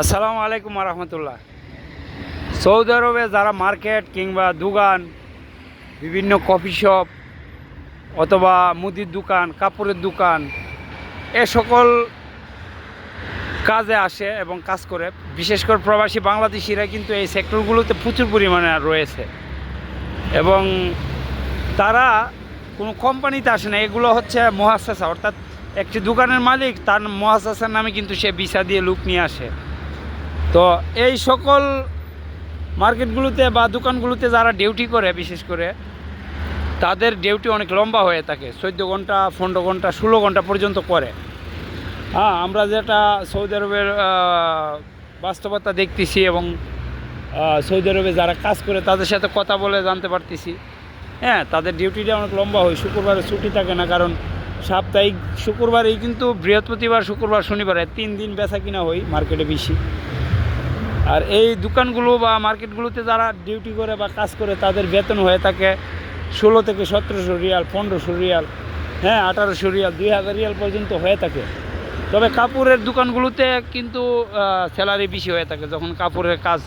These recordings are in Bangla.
আসসালামু আলাইকুম রহমতুল্লাহ। সৌদি আরবে যারা মার্কেট কিংবা দোকান, বিভিন্ন কফি শপ অথবা মুদির দোকান, কাপড়ের দোকান, এ সকল কাজে আসে এবং কাজ করে। বিশেষ করে প্রবাসী বাংলাদেশিরা কিন্তু এই সেক্টরগুলোতে প্রচুর পরিমাণে রয়েছে। এবং তারা কোনো কোম্পানিতে আসে না। এগুলো হচ্ছে মহাসাসা, অর্থাৎ একটি দোকানের মালিক তার মহাসাসার নামে কিন্তু সে ভিসা দিয়ে লুক নিয়ে আসে। তো এই সকল মার্কেটগুলোতে বা দোকানগুলোতে যারা ডিউটি করে, বিশেষ করে, তাদের ডিউটি অনেক লম্বা হয়ে থাকে। চোদ্দ ঘণ্টা, পনেরো ঘণ্টা, ষোলো ঘণ্টা পর্যন্ত করে। হ্যাঁ আমরা যেটা সৌদি আরবের বাস্তবতা দেখতেছি এবং সৌদি আরবে যারা কাজ করে, তাদের সাথে কথা বলে জানতে পারতেছি। হ্যাঁ তাদের ডিউটিটা অনেক লম্বা হয়, শুক্রবারে ছুটি থাকে না, কারণ সাপ্তাহিক শুক্রবারেই কিন্তু বৃহস্পতিবার, শুক্রবার, শনিবার তিন দিন বেচা কিনা হয় মার্কেটে বেশি। আর এই দোকানগুলো বা মার্কেটগুলোতে যারা ডিউটি করে বা কাজ করে, তাদের বেতন হয়ে থাকে ষোলো থেকে সতেরোশো রিয়াল, পনেরোশো রিয়াল হ্যাঁ আঠারোশো রিয়াল, দুই হাজার রিয়াল পর্যন্ত হয়ে থাকে। তবে কাপড়ের দোকানগুলোতে কিন্তু স্যালারি বেশি হয়ে থাকে। যখন কাপড়ের কাজ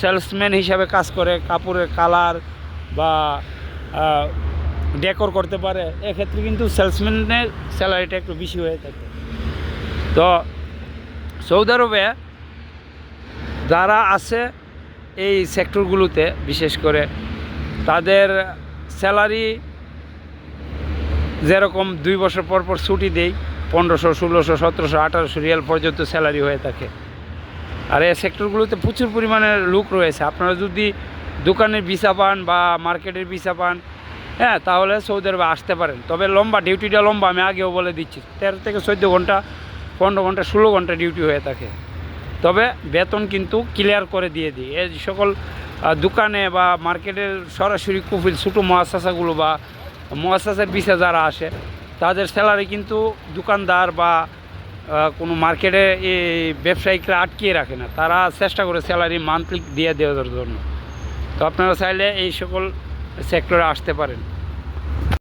সেলসম্যান হিসাবে কাজ করে, কাপড়ের কালার বা ডেকোর করতে পারে, এক্ষেত্রে কিন্তু সেলসম্যানের স্যালারিটা একটু বেশি হয়ে থাকে। তো, সৌদি আরবে যারা আছে এই সেক্টরগুলোতে, বিশেষ করে তাদের স্যালারি যেরকম দুই বছর পর পর ছুটি দেই, পনেরোশো, ষোলোশো, সতেরোশো, আঠারোশো রিয়াল পর্যন্ত স্যালারি হয়ে থাকে। আর এই সেক্টরগুলোতে প্রচুর পরিমাণে লোক রয়েছে। আপনারা যদি দোকানের ভিসা পান বা মার্কেটের ভিসা পান হ্যাঁ তাহলে সৌদি আরবে আসতে পারেন। তবে লম্বা, ডিউটিটা লম্বা, আমি আগেও বলে দিচ্ছি। তেরো থেকে চোদ্দ ঘণ্টা, পনেরো ঘণ্টা, ষোলো ঘণ্টা ডিউটি হয়ে থাকে। তবে বেতন কিন্তু ক্লিয়ার করে দিয়ে দিই। এই সকল দোকানে বা মার্কেটের সরাসরি কুফিল ছোটো মহাশাসাগুলো বা মহাশাসের বিষে যারা আসে, তাদের স্যালারি কিন্তু দোকানদার বা কোনো মার্কেটে এই ব্যবসায়িকরা আটকিয়ে রাখে না। তারা চেষ্টা করে স্যালারি মান্থলি দিয়ে দেওয়ার জন্য। তো আপনারা চাইলে এই সকল সেক্টরে আসতে পারেন।